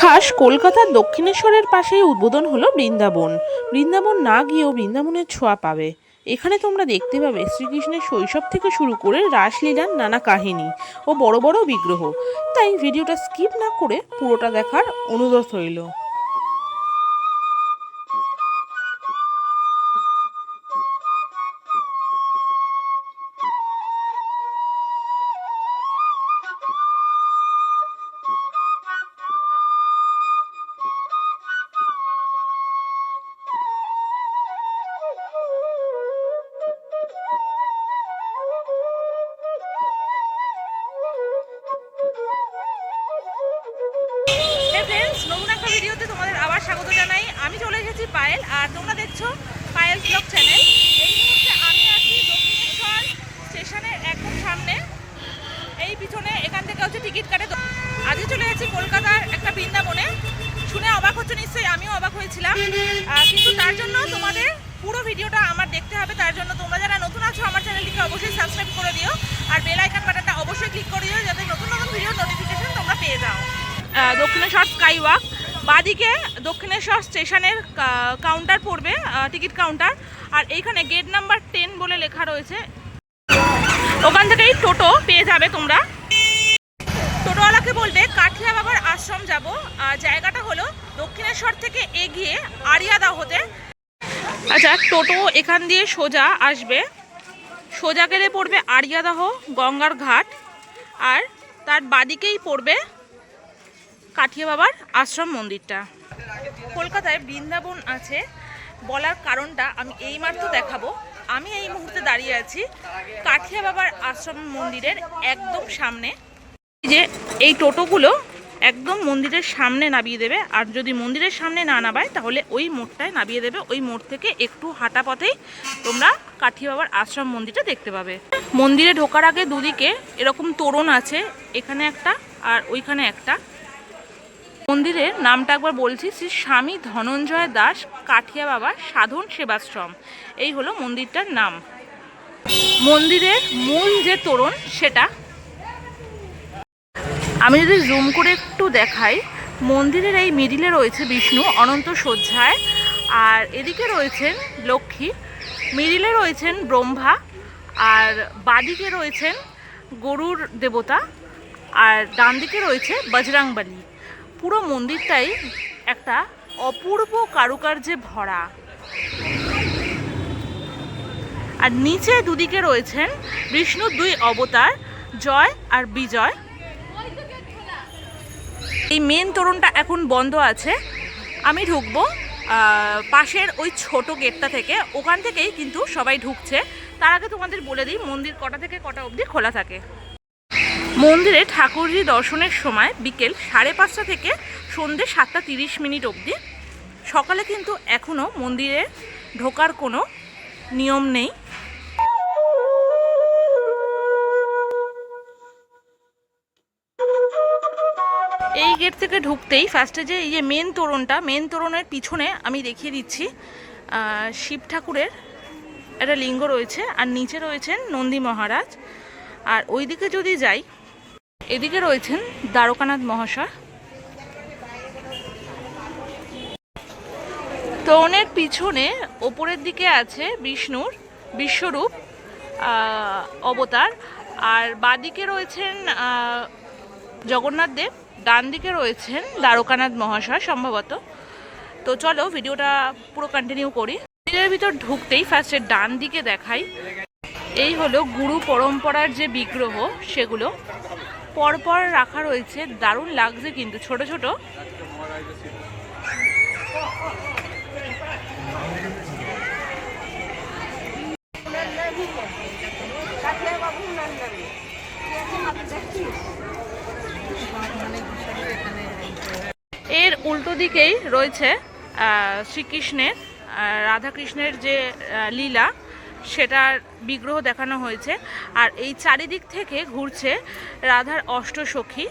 খাস কলকাতার দক্ষিণেশ্বরের পাশেই উদ্বোধন হলো বৃন্দাবন। বৃন্দাবন না গিয়েও বৃন্দাবনের ছোঁয়া পাবে। এখানে তোমরা দেখতে পাবে শ্রীকৃষ্ণের শৈশব থেকে শুরু করে রাসলীলার নানা কাহিনী ও বড় বড় বিগ্রহ। তাই ভিডিওটা স্কিপ না করে পুরোটা দেখার অনুরোধ রইল। দেখছ পায়েল ব্লগ চ্যানেল। এই মুহূর্তে আমি আছি দক্ষিণেশ্বর স্টেশনের একদম সামনে। এই পিছনে এখান থেকে হচ্ছে টিকিট কাটে আজকে চলে গেছি কলকাতার একটা বৃন্দাবনে। শুনে অবাক হচ্ছে, নিশ্চয়ই আমিও অবাক হয়েছিলাম। কিন্তু তার জন্য তোমাদের পুরো ভিডিওটা আমার দেখতে হবে, তার জন্য তোমরা যারা নতুন আছো আমার চ্যানেলটিকে অবশ্যই সাবস্ক্রাইব করে দিও। আর বেল আইকন বাটনটা অবশ্যই ক্লিক করে দিও, যাতে নতুন নতুন ভিডিও নোটিফিকেশন তোমরা পেয়ে যাও। Dakshineswar sky walk. বাদিকে দক্ষিণেশ্বর স্টেশনের কাউন্টার পড়বে টিকিট কাউন্টার আর এইখানে গেট নাম্বার টেন বলে লেখা রয়েছে। ওখান থেকেই টোটো পেয়ে যাবে তোমরা। টোটোওয়ালাকে বলবে, কাঠিয়া বাবার আশ্রম যাব। জায়গাটা হলো দক্ষিণেশ্বর থেকে এগিয়ে আরিয়াদা হতে। আচ্ছা টোটো এখান দিয়ে সোজা আসবে। সোজা গেলে পড়বে আরিয়াদাহ গঙ্গার ঘাট, আর তার বাদিকেই পড়বে কাঠিয়া বাবার আশ্রম মন্দিরটা। কলকাতায় বৃন্দাবন আছে, বলার কারণটা আমি এইমাত্র দেখাবো। আমি এই মুহূর্তে দাঁড়িয়ে আছি কাঠিয়া বাবার আশ্রম মন্দিরের একদম সামনে। যে এই টোটোগুলো একদম মন্দিরের সামনে নামিয়ে দেবে, আর যদি মন্দিরের সামনে না নামায়, তাহলে ওই মোড়টায় নামিয়ে দেবে। ওই মোড় থেকে একটু হাঁটা পথেই তোমরা কাঠিয়া বাবার আশ্রম মন্দিরটা দেখতে পাবে। মন্দিরে ঢোকার আগে দুদিকে এরকম তোরণ আছে, এখানে একটা আর ওইখানে একটা। মন্দিরের নামটা একবার বলছি, শ্রী স্বামী ধনঞ্জয় দাস কাঠিয়া বাবা সাধন সেবাশ্রম। এই হলো মন্দিরটার নাম। মন্দিরের মূল যে তোরণ সেটা। আমি যদি জুম করে একটু দেখাই, মন্দিরের এই মিডিলে রয়েছে বিষ্ণু অনন্ত শয্যায়, আর এদিকে রয়েছেন লক্ষ্মী মিডিলে রয়েছেন ব্রহ্মা, আর বাদিকে রয়েছেন গরুর দেবতা, আর ডান দিকে রয়েছে বজরাংবালি। পুরো মন্দিরটাই একটা অপূর্ব কারুকার্যে ভরা। আর নিচে দুদিকে রয়েছেন বিষ্ণুর দুই অবতার, জয় আর বিজয়। এই মেন তোরণটা এখন বন্ধ আছে। আমি ঢুকবো পাশের ওই ছোট গেটটা থেকে। ওখান থেকেই কিন্তু সবাই ঢুকছে। তার আগে তোমাদের বলে দিই, মন্দির কটা থেকে কটা অবধি খোলা থাকে? মন্দিরে ঠাকুরজি দর্শনের সময় বিকেল সাড়ে পাঁচটা থেকে সন্ধে সাতটা তিরিশ মিনিট অবধি। সকালে কিন্তু এখনও মন্দিরে ঢোকার কোনো নিয়ম নেই। এই গেট থেকে ঢুকতেই ফার্স্টে যে এই যে মেন তোরণটা মেন তোরণের পিছনে আমি দেখিয়ে দিচ্ছি শিব ঠাকুরের একটা লিঙ্গ রয়েছে, আর নিচে রয়েছেন নন্দী মহারাজ। আর ওইদিকে যদি যাই এদিকে রয়েছেন দ্বারকানাথ মহাশয়। তোরণের পিছনে ওপরের দিকে আছে বিষ্ণুর, বিশ্বরূপ অবতার। আর বাদিকে রয়েছেন জগন্নাথ দেব ডান দিকে রয়েছেন দ্বারকানাথ মহাশয় সম্ভবত। তো চলো ভিডিওটা পুরো কন্টিনিউ করি। মন্দিরের ভিতর ঢুকতেই ফার্স্টে ডান দিকে দেখাই। এই হলো গুরু পরম্পরার যে বিগ্রহ, সেগুলো। পরপর রাখা রয়েছে, দারুণ লাগছে কিন্তু, ছোট ছোট। এর উল্টো দিকেই রয়েছে শ্রীকৃষ্ণের রাধাকৃষ্ণের যে লীলা সেটার বিগ্রহ দেখানো হয়েছে। আর এই চারিদিক থেকে ঘুরছে রাধার অষ্টসখী।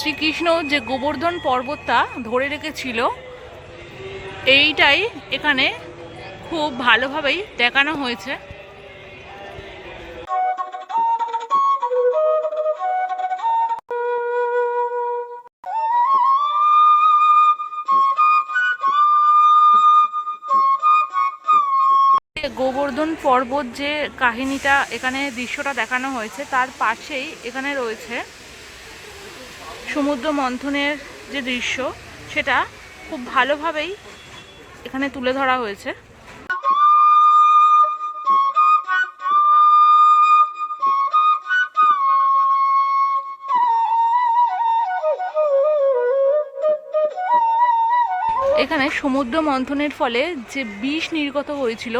শ্রীকৃষ্ণ যে গোবর্ধন পর্বতটা ধরে রেখেছিল, এইটাই এখানে খুব ভালোভাবেই দেখানো হয়েছে। গোবর্ধন পর্বত যে কাহিনীটা এখানে দৃশ্যটা দেখানো হয়েছে, তার পাশেই এখানে রয়েছে সমুদ্র মন্থনের যে দৃশ্য, সেটা খুব ভালোভাবেই এখানে তুলে ধরা হয়েছে। এখানে সমুদ্র মন্থনের ফলে যে বিষ নির্গত হয়েছিল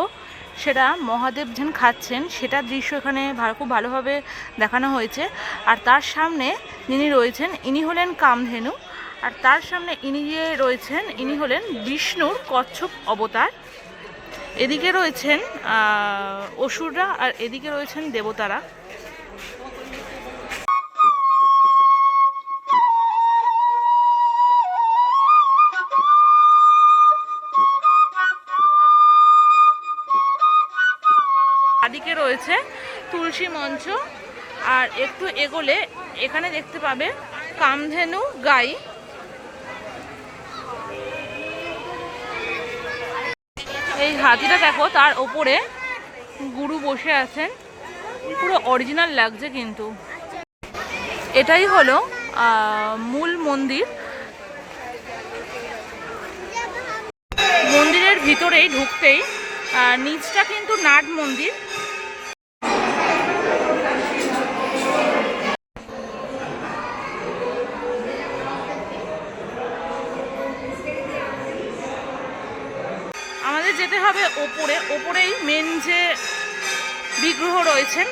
সেটা মহাদেব যেন খাচ্ছেন সেটার দৃশ্য এখানে খুব ভালোভাবে দেখানো হয়েছে। আর তার সামনে যিনি রয়েছেন, ইনি হলেন কামধেনু। আর তার সামনে ইনি যে রয়েছেন, ইনি হলেন বিষ্ণুর কচ্ছপ অবতার। এদিকে রয়েছেন অসুররা আর এদিকে রয়েছেন দেবতারা। রয়েছে তুলসী মঞ্চ, আর একটু এগোলে এখানে দেখতে পাবে কামধেনু গাই। এই হাতিটা দেখো, তার ওপরে গুরু বসে আছেন। পুরো অরিজিনাল লাগছে কিন্তু। এটাই হলো মূল মন্দির। মন্দিরের ভিতরেই ঢুকতেই নিচটা কিন্তু নাট মন্দির। আমাদের যেতে হবে ওপরে। ওপরেই মেন যে বিগ্রহ রয়েছেন,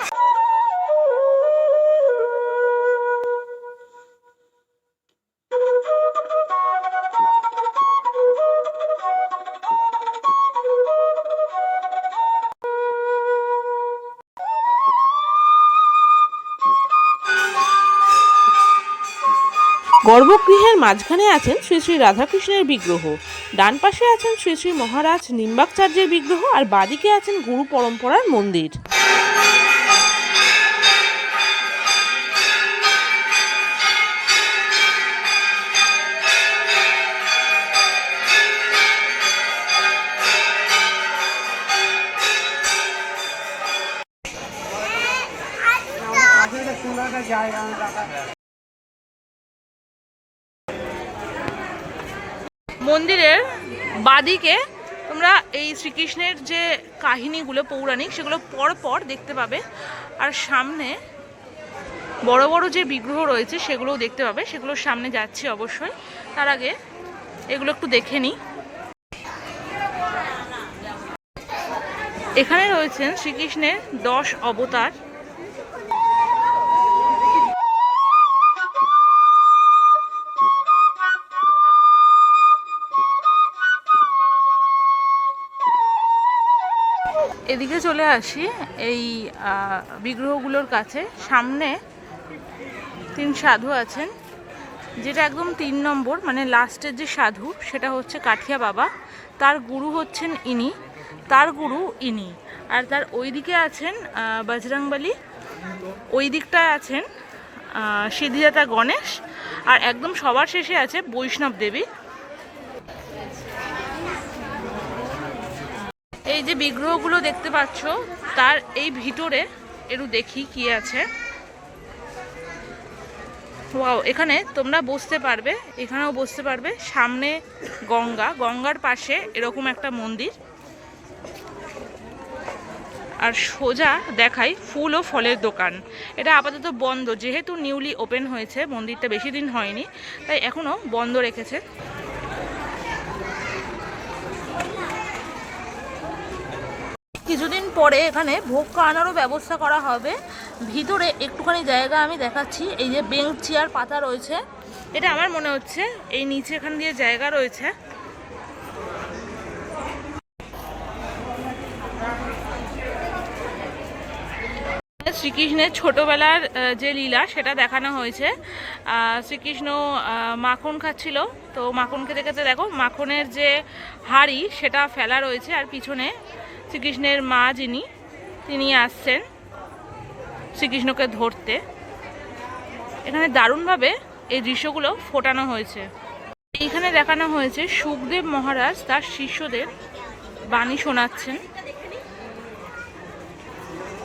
গর্ভগৃহের মাঝখানে আছেন শ্রী শ্রী রাধাকৃষ্ণের বিগ্রহ। ডান পাশে আছেন শ্রী শ্রী মহারাজ নিম্বাকচার্যের বিগ্রহ আর বাদিকে আছেন গুরু পরম্পরার মন্দির। মন্দিরের বাদিকে তোমরা এই শ্রীকৃষ্ণের যে কাহিনীগুলো, পৌরাণিক, সেগুলো পর পর দেখতে পাবে। আর সামনে বড় বড় যে বিগ্রহ রয়েছে, সেগুলোও দেখতে পাবে। সেগুলোর সামনে যাচ্ছি অবশ্যই। তার আগে এগুলো একটু দেখে নিই। এখানে রয়েছেন শ্রীকৃষ্ণের দশ অবতার। চলে আসি এই বিগ্রহগুলোর কাছে। সামনে তিন সাধু আছেন, যেটা একদম তিন নম্বর মানে লাস্টের যে সাধু, সেটা হচ্ছে কাঠিয়া বাবা। তার গুরু হচ্ছেন ইনি, তার গুরু ইনি। আর তার ওই দিকে আছেন বজরংবলী। ওই দিকটায় আছেন সিদ্ধিদাতা গণেশ। আর একদম সবার শেষে আছে বৈষ্ণব দেবী। এই যে বিগ্রহগুলো দেখতে পাচ্ছ, তার এই ভিতরে, একটু দেখি কি আছে। ওয়াও, এখানে তোমরা বসতে পারবে, এখানেও বসতে পারবে। সামনে গঙ্গা, গঙ্গার পাশে এরকম একটা মন্দির। আর সোজা দেখাই ফুল ও ফলের দোকান। এটা আপাতত বন্ধ, যেহেতু নিউলি ওপেন হয়েছে, মন্দিরটা বেশি দিন হয়নি, তাই এখনও বন্ধ রেখেছে। কিছুদিন পরে এখানে ভোগ খাওয়ানোরও ব্যবস্থা করা হবে। ভিতরে একটুখানি জায়গা আমি দেখাচ্ছি। এই যে বেঞ্চ চেয়ার পাতা রয়েছে। এটা আমার মনে হচ্ছে এই নিচে এখান দিয়ে জায়গা রয়েছে। শ্রীকৃষ্ণের ছোটবেলার যে লীলা, সেটা দেখানো হয়েছে। শ্রীকৃষ্ণ মাখন খাচ্ছিল। তো মাখন খেতে খেতে দেখো, মাখনের যে হাড়ি, সেটা ফেলা রয়েছে আর পিছনে। শ্রীকৃষ্ণের মা যিনি, তিনি আসছেন শ্রীকৃষ্ণকে ধরতে। এখানে দারুণভাবে এই দৃশ্যগুলো ফোটানো হয়েছে। এইখানে দেখানো হয়েছে সুখদেব মহারাজ তার শিষ্যদের বাণী শোনাচ্ছেন।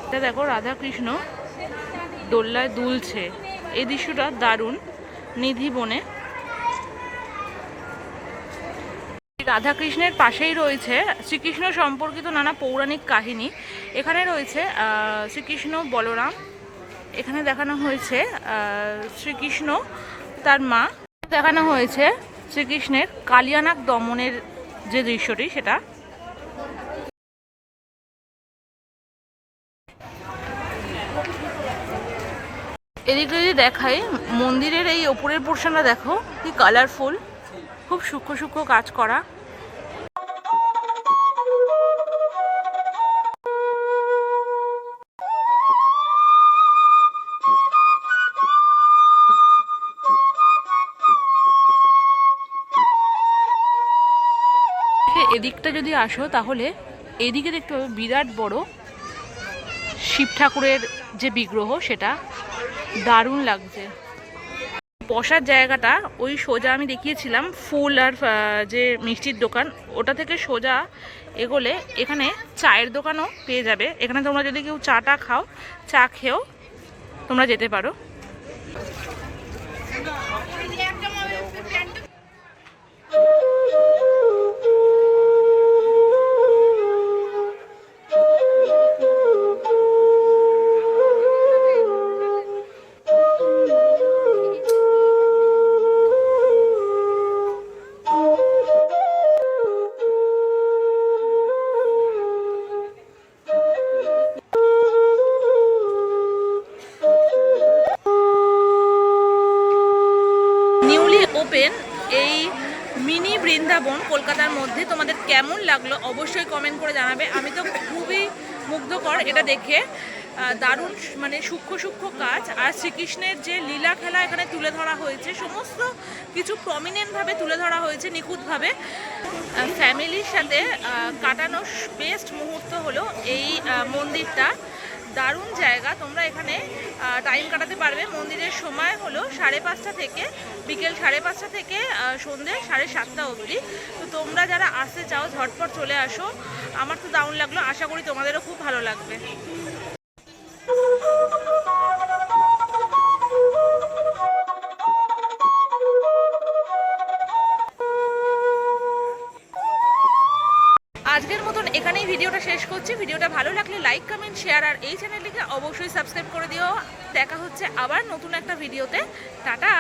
এটা দেখো, রাধাকৃষ্ণ দোল্লায় দুলছে। এই দৃশ্যটা দারুণ, নিধি বনে। রাধাকৃষ্ণের পাশেই রয়েছে শ্রীকৃষ্ণ সম্পর্কিত নানা পৌরাণিক কাহিনী। এখানে রয়েছে শ্রীকৃষ্ণ বলরাম, এখানে দেখানো হয়েছে শ্রীকৃষ্ণ তার মা, দেখানো হয়েছে শ্রীকৃষ্ণের কালিয়ানাক দমনের যে দৃশ্যটি সেটা। এদিকে যদি দেখাই, মন্দিরের এই ওপরের পোর্শনটা দেখো, কি কালারফুল খুব সূক্ষ্ম সূক্ষ্ম কাজ করা। এদিকটা যদি আসো তাহলে এদিকে দেখতে পাবে বিরাট বড় শিব ঠাকুরের যে বিগ্রহ, সেটা দারুণ লাগছে। বসার জায়গাটা, ওই সোজা আমি দেখিয়েছিলাম, ফুল আর যে মিষ্টির দোকান, ওটা থেকে সোজা এগোলে এখানে চায়ের দোকানও পেয়ে যাবে। এখানে তোমরা যদি কেউ চাটা খাও, চা খেয়েও তোমরা যেতে পারো। বৃন্দাবন কলকাতার মধ্যে তোমাদের কেমন লাগল অবশ্যই কমেন্ট করে জানাবে। আমি তো খুবই মুগ্ধকর এটা দেখে। দারুণ মানে সূক্ষ্ম সূক্ষ্ম কাজ। আর শ্রীকৃষ্ণের যে লীলা খেলা এখানে তুলে ধরা হয়েছে, সমস্ত কিছু প্রমিনেন্টভাবে তুলে ধরা হয়েছে নিখুঁতভাবে। ফ্যামিলির সাথে কাটানো বেস্ট মুহূর্ত হলো এই মন্দিরটা। দারুণ জায়গা। তোমরা এখানে টাইম কাটাতে পারবে। মন্দিরের সময় হলো সাড়ে পাঁচটা থেকে, বিকেল সাড়ে পাঁচটা থেকে সন্ধে সাড়ে সাতটা অবধি। তো তোমরা যারা আসতে চাও, ঝটপট চলে আসো। আমার তো দারুণ লাগল। আশা করি তোমাদেরও খুব ভালো লাগবে। আজকের মতন এখানেই ভিডিওটা শেষ করছি। ভিডিওটা ভালো লাগলে লাইক কমেন্ট শেয়ার আর এই চ্যানেলটিকে অবশ্যই সাবস্ক্রাইব করে দিও। দেখা হচ্ছে আবার নতুন একটা ভিডিওতে। টাটা!